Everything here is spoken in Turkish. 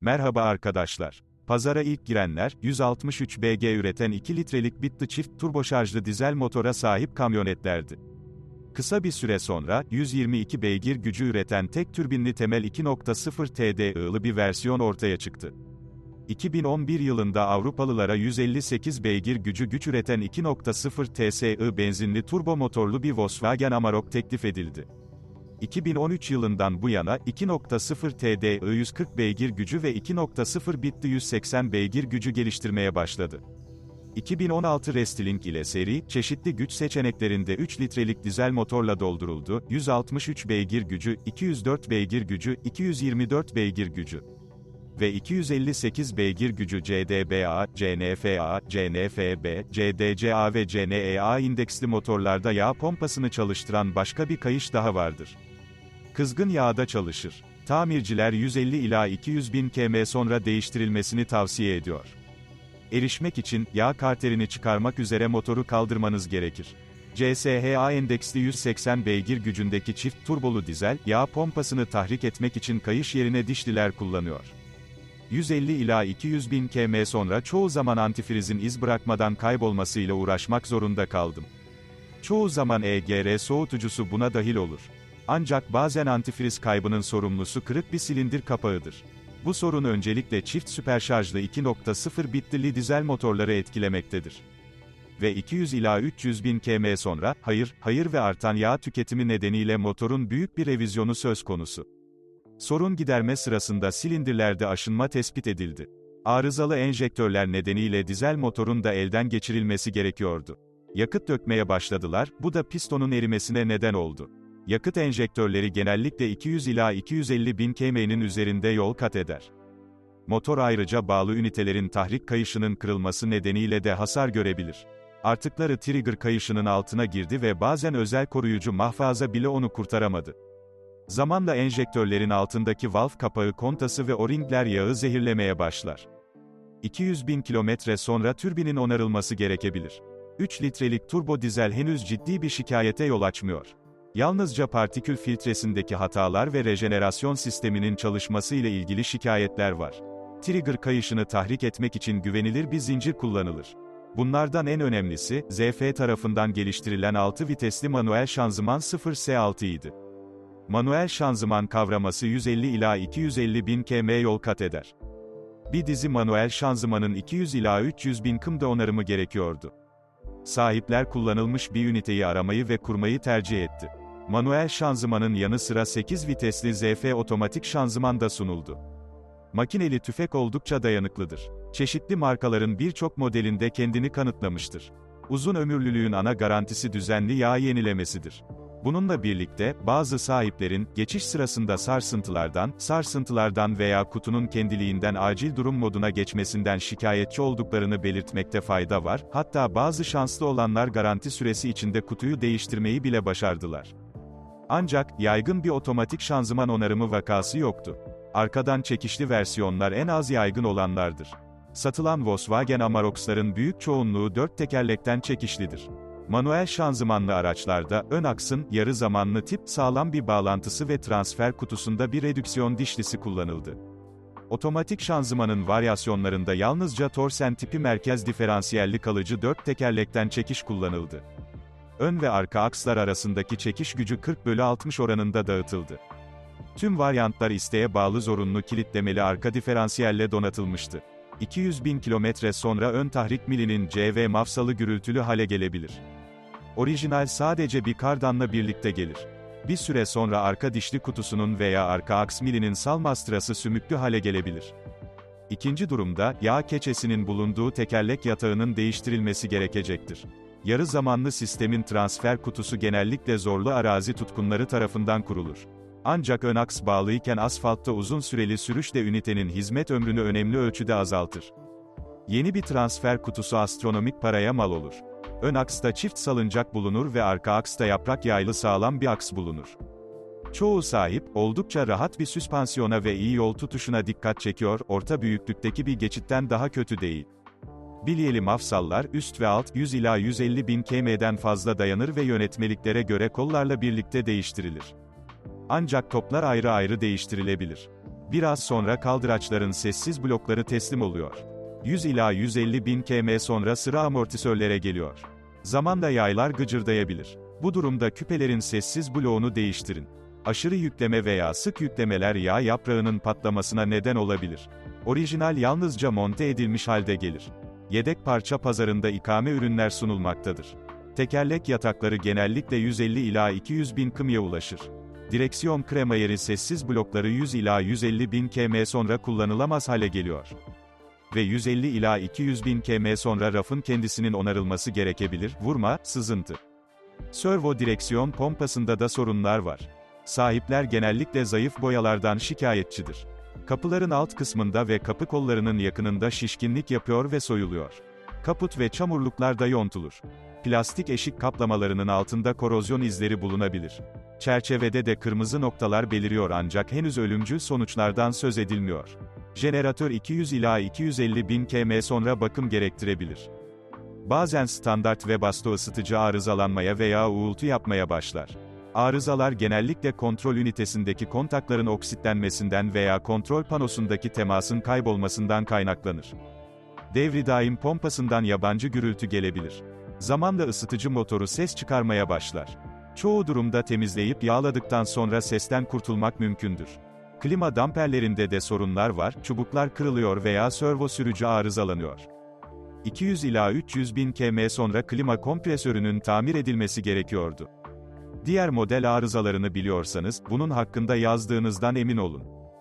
Merhaba arkadaşlar. Pazara ilk girenler, 163 BG üreten 2 litrelik bitli çift turboşarjlı dizel motora sahip kamyonetlerdi. Kısa bir süre sonra, 122 beygir gücü üreten tek türbinli temel 2.0 TDI'lı bir versiyon ortaya çıktı. 2011 yılında Avrupalılara 158 beygir gücü güç üreten 2.0 TSI benzinli turbo motorlu bir Volkswagen Amarok teklif edildi. 2013 yılından bu yana 2.0 TDI 140 beygir gücü ve 2.0 bitli 180 beygir gücü geliştirmeye başladı. 2016 Restilink ile seri, çeşitli güç seçeneklerinde 3 litrelik dizel motorla dolduruldu, 163 beygir gücü, 204 beygir gücü, 224 beygir gücü ve 258 beygir gücü CDBA, CNFA, CNFB, CDCA ve CNEA indeksli motorlarda yağ pompasını çalıştıran başka bir kayış daha vardır. Kızgın yağda çalışır. Tamirciler 150 ila 200 bin km sonra değiştirilmesini tavsiye ediyor. Erişmek için, yağ karterini çıkarmak üzere motoru kaldırmanız gerekir. CSHA endeksli 180 beygir gücündeki çift turbolu dizel, yağ pompasını tahrik etmek için kayış yerine dişliler kullanıyor. 150 ila 200 bin km sonra çoğu zaman antifrizin iz bırakmadan kaybolmasıyla uğraşmak zorunda kaldım. Çoğu zaman EGR soğutucusu buna dahil olur. Ancak bazen antifriz kaybının sorumlusu kırık bir silindir kapağıdır. Bu sorun öncelikle çift süperşarjlı 2.0 bitlili dizel motorları etkilemektedir. Ve 200 ila 300 bin km sonra, hayır, hayır ve artan yağ tüketimi nedeniyle motorun büyük bir revizyonu söz konusu. Sorun giderme sırasında silindirlerde aşınma tespit edildi. Arızalı enjektörler nedeniyle dizel motorun da elden geçirilmesi gerekiyordu. Yakıt dökmeye başladılar, bu da pistonun erimesine neden oldu. Yakıt enjektörleri genellikle 200 ila 250 bin km'nin üzerinde yol kat eder. Motor ayrıca bağlı ünitelerin tahrik kayışının kırılması nedeniyle de hasar görebilir. Artıkları trigger kayışının altına girdi ve bazen özel koruyucu mahfaza bile onu kurtaramadı. Zamanla enjektörlerin altındaki valve kapağı kontası ve o-ringler yağı zehirlemeye başlar. 200 bin kilometre sonra türbinin onarılması gerekebilir. 3 litrelik turbo dizel henüz ciddi bir şikayete yol açmıyor. Yalnızca partikül filtresindeki hatalar ve rejenerasyon sisteminin çalışması ile ilgili şikayetler var. Trigger kayışını tahrik etmek için güvenilir bir zincir kullanılır. Bunlardan en önemlisi, ZF tarafından geliştirilen 6 vitesli manuel şanzıman 0S6 idi. Manuel şanzıman kavraması 150 ila 250 bin km yol kat eder. Bir dizi manuel şanzımanın 200 ila 300 bin km'da onarımı gerekiyordu. Sahipler kullanılmış bir üniteyi aramayı ve kurmayı tercih etti. Manuel şanzımanın yanı sıra 8 vitesli ZF otomatik şanzıman da sunuldu. Makineli tüfek oldukça dayanıklıdır. Çeşitli markaların birçok modelinde kendini kanıtlamıştır. Uzun ömürlülüğün ana garantisi düzenli yağ yenilemesidir. Bununla birlikte, bazı sahiplerin, geçiş sırasında sarsıntılardan, sarsıntılardan veya kutunun kendiliğinden acil durum moduna geçmesinden şikayetçi olduklarını belirtmekte fayda var, hatta bazı şanslı olanlar garanti süresi içinde kutuyu değiştirmeyi bile başardılar. Ancak, yaygın bir otomatik şanzıman onarımı vakası yoktu. Arkadan çekişli versiyonlar en az yaygın olanlardır. Satılan Volkswagen Amarok'ların büyük çoğunluğu dört tekerlekten çekişlidir. Manuel şanzımanlı araçlarda, ön aksın, yarı zamanlı tip, sağlam bir bağlantısı ve transfer kutusunda bir redüksiyon dişlisi kullanıldı. Otomatik şanzımanın varyasyonlarında yalnızca torsen tipi merkez diferansiyelli kalıcı dört tekerlekten çekiş kullanıldı. Ön ve arka akslar arasındaki çekiş gücü 40 bölü 60 oranında dağıtıldı. Tüm varyantlar isteğe bağlı zorunlu kilitlemeli arka diferansiyelle donatılmıştı. 200 bin kilometre sonra ön tahrik milinin CV mafsalı gürültülü hale gelebilir. Orijinal sadece bir kardanla birlikte gelir. Bir süre sonra arka dişli kutusunun veya arka aks milinin salmastrası sümüklü hale gelebilir. İkinci durumda, yağ keçesinin bulunduğu tekerlek yatağının değiştirilmesi gerekecektir. Yarı zamanlı sistemin transfer kutusu genellikle zorlu arazi tutkunları tarafından kurulur. Ancak ön aks bağlıyken asfaltta uzun süreli sürüş de ünitenin hizmet ömrünü önemli ölçüde azaltır. Yeni bir transfer kutusu astronomik paraya mal olur. Ön aksta çift salıncak bulunur ve arka aksta yaprak yaylı sağlam bir aks bulunur. Çoğu sahip, oldukça rahat bir süspansiyona ve iyi yol tutuşuna dikkat çekiyor, orta büyüklükteki bir geçitten daha kötü değil. Bilyeli mafsallar, üst ve alt, 100 ila 150 bin km'den fazla dayanır ve yönetmeliklere göre kollarla birlikte değiştirilir. Ancak toplar ayrı ayrı değiştirilebilir. Biraz sonra kaldıraçların sessiz blokları teslim oluyor. 100 ila 150 bin km sonra sıra amortisörlere geliyor. Zamanla yaylar gıcırdayabilir. Bu durumda küpelerin sessiz bloğunu değiştirin. Aşırı yükleme veya sık yüklemeler yağ yaprağının patlamasına neden olabilir. Orijinal yalnızca monte edilmiş halde gelir. Yedek parça pazarında ikame ürünler sunulmaktadır. Tekerlek yatakları genellikle 150 ila 200 bin kımya ulaşır. Direksiyon kremayeri sessiz blokları 100 ila 150 bin km sonra kullanılamaz hale geliyor. Ve 150 ila 200 bin km sonra rafın kendisinin onarılması gerekebilir, vurma, sızıntı. Servo direksiyon pompasında da sorunlar var. Sahipler genellikle zayıf boyalardan şikayetçidir. Kapıların alt kısmında ve kapı kollarının yakınında şişkinlik yapıyor ve soyuluyor. Kaput ve çamurluklar da yontulur. Plastik eşik kaplamalarının altında korozyon izleri bulunabilir. Çerçevede de kırmızı noktalar beliriyor ancak henüz ölümcül sonuçlardan söz edilmiyor. Jeneratör 200 ila 250 bin km sonra bakım gerektirebilir. Bazen standart ve basto ısıtıcı arızalanmaya veya uğultu yapmaya başlar. Arızalar genellikle kontrol ünitesindeki kontakların oksitlenmesinden veya kontrol panosundaki temasın kaybolmasından kaynaklanır. Devri daim pompasından yabancı gürültü gelebilir. Zamanla ısıtıcı motoru ses çıkarmaya başlar. Çoğu durumda temizleyip yağladıktan sonra sesten kurtulmak mümkündür. Klima damperlerinde de sorunlar var, çubuklar kırılıyor veya servo sürücü arızalanıyor. 200 ila 300 bin km sonra klima kompresörünün tamir edilmesi gerekiyordu. Diğer model arızalarını biliyorsanız, bunun hakkında yazdığınızdan emin olun.